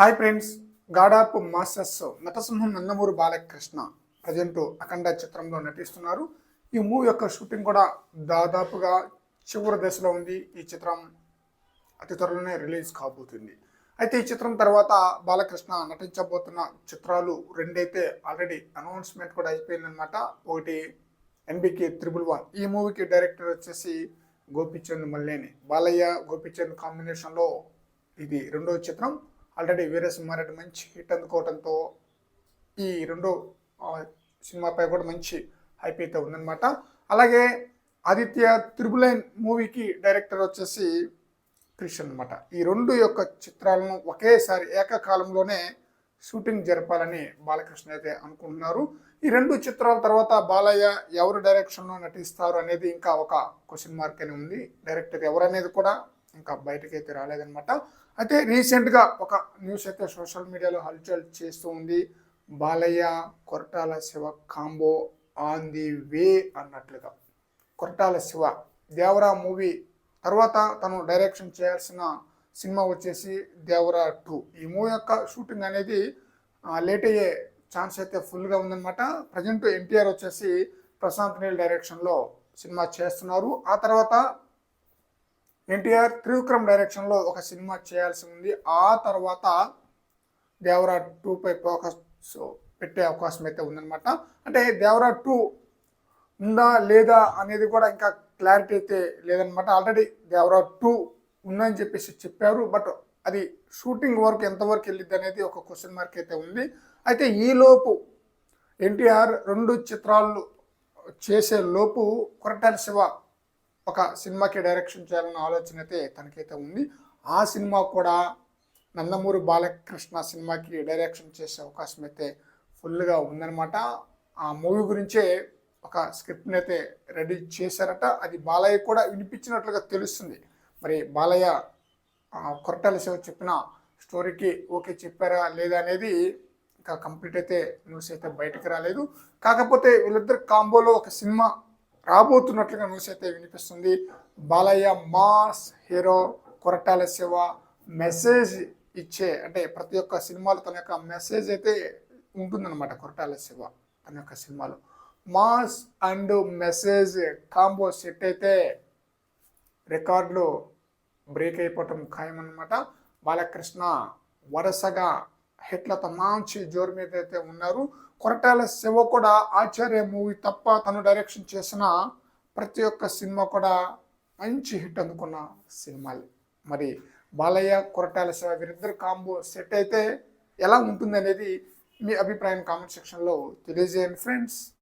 Hi friends గాడాప్ masters నటసింహం Nandamuri Balakrishna present Akhanda చిత్రంలో నటిస్తున్నారు. ఈ మూవీ యొక్క షూటింగ్ కూడా దాదాపుగా చివరి దశలో ఉంది. ఈ చిత్రం అతి త్వరలోనే రిలీజ్ కాబోతుంది. అయితే ఈ చిత్రం తర్వాత బాలకృష్ణ నటించబోతున్న చిత్రాలు రెండైతే ఆల్రెడీ అనౌన్స్మెంట్ కూడా అయిపోయిందనమాట ఒకటి ఎన్బికే త్రిబుల్ వన్. ఈ మూవీకి డైరెక్టర్ వచ్చేసి గోపిచంద్ మల్లేని. బాలయ్య గోపిచంద్ కాంబినేషన్లో ఇది రెండో చిత్రం. ఆల్రెడీ వీరసింహారెడ్డి మంచి హిట్ అందుకోవడంతో ఈ రెండు సినిమాపై కూడా మంచి హైప్ అయితే ఉందన్నమాట. అలాగే ఆదిత్య త్రిబులైన్ మూవీకి డైరెక్టర్ వచ్చేసి క్రిష్ అనమాట ఈ రెండు యొక్క చిత్రాలను ఒకేసారి ఏకకాలంలోనే షూటింగ్ జరపాలని బాలకృష్ణ అయితే అనుకుంటున్నారు. ఈ రెండు చిత్రాల తర్వాత బాలయ్య ఎవరు డైరెక్షన్లో నటిస్తారు అనేది ఇంకా ఒక క్వశ్చన్ మార్క్ అని ఉంది. డైరెక్టర్ ఎవరనేది కూడా ఇంకా బయటకి అయితే రాలేదనమాట అయితే రీసెంట్గా ఒక న్యూస్ అయితే సోషల్ మీడియాలో హల్చల్ చేస్తూ ఉంది. Balayya Koratala Siva combo on the way అన్నట్లుగా. కొరటాల శివ దేవరా మూవీ తర్వాత తను డైరెక్షన్ చేయాల్సిన సినిమా వచ్చేసి దేవరా టూ. ఈ మూవీ యొక్క షూటింగ్ అనేది లేట్ అయ్యే ఛాన్స్ అయితే ఫుల్గా ఉందన్నమాట. ప్రజెంట్ ఎన్టీఆర్ వచ్చేసి ప్రశాంత్ నీల్ డైరెక్షన్లో సినిమా చేస్తున్నారు. ఆ తర్వాత ఎన్టీఆర్ త్రివిక్రమ్ డైరెక్షన్లో ఒక సినిమా చేయాల్సి ఉంది. ఆ తర్వాత దేవరా టూ పై ఫోకస్ పెట్టే అవకాశం అయితే ఉందన్నమాట. అంటే దేవరా టూ ఉందా లేదా అనేది కూడా ఇంకా క్లారిటీ అయితే లేదనమాట ఆల్రెడీ దేవరా టూ ఉందని చెప్పేసి చెప్పారు. బట్ అది షూటింగ్ వర్క్ ఎంతవరకు వెళ్ళిద్ది అనేది ఒక క్వశ్చన్ మార్క్ అయితే ఉంది. అయితే ఈలోపు ఎన్టీఆర్ రెండు చిత్రాలు చేసే లోపు కొరటాల శివ ఒక సినిమాకి డైరెక్షన్ చేయాలన్న ఆలోచన అయితే తనకైతే ఉంది. ఆ సినిమా కూడా నందమూరి బాలకృష్ణ సినిమాకి డైరెక్షన్ చేసే అవకాశం అయితే ఫుల్గా ఉందన్నమాట. ఆ మూవీ గురించే ఒక స్క్రిప్ట్ని అయితే రెడీ చేశారట. అది బాలయ్య కూడా వినిపించినట్లుగా తెలుస్తుంది. మరి బాలయ్య కొరటాల శివ చెప్పిన స్టోరీకి ఓకే చెప్పారా లేదా అనేది ఇంకా కంప్లీట్ అయితే న్యూస్ అయితే బయటకు రాలేదు. కాకపోతే వీళ్ళిద్దరు కాంబోలో ఒక సినిమా రాబోతున్నట్లుగా న్యూస్ అయితే వినిపిస్తుంది. Balayya mass hero Koratala Siva message ఇచ్చే అంటే ప్రతి ఒక్క సినిమాలో తన యొక్క మెసేజ్ అయితే ఉంటుందన్నమాట కొరటాల శివ తన యొక్క సినిమాలో. Mass and message combo set అయితే రికార్డులు బ్రేక్ అయిపోవటం ఖాయమన్నమాట. బాలకృష్ణ వరుసగా హిట్లతో మంచి జోరు మీద అయితే ఉన్నారు. కొరటాల శివ కూడా ఆచార్య మూవీ తప్ప తను డైరెక్షన్ చేసిన ప్రతి ఒక్క సినిమా కూడా మంచి హిట్ అందుకున్న సినిమాలు. మరి బాలయ్య కొరటాల శివ వీరిద్దరు కాంబో సెట్ అయితే ఎలా ఉంటుంది అనేది మీ అభిప్రాయం కామెంట్ సెక్షన్లో తెలియజేయండి ఫ్రెండ్స్.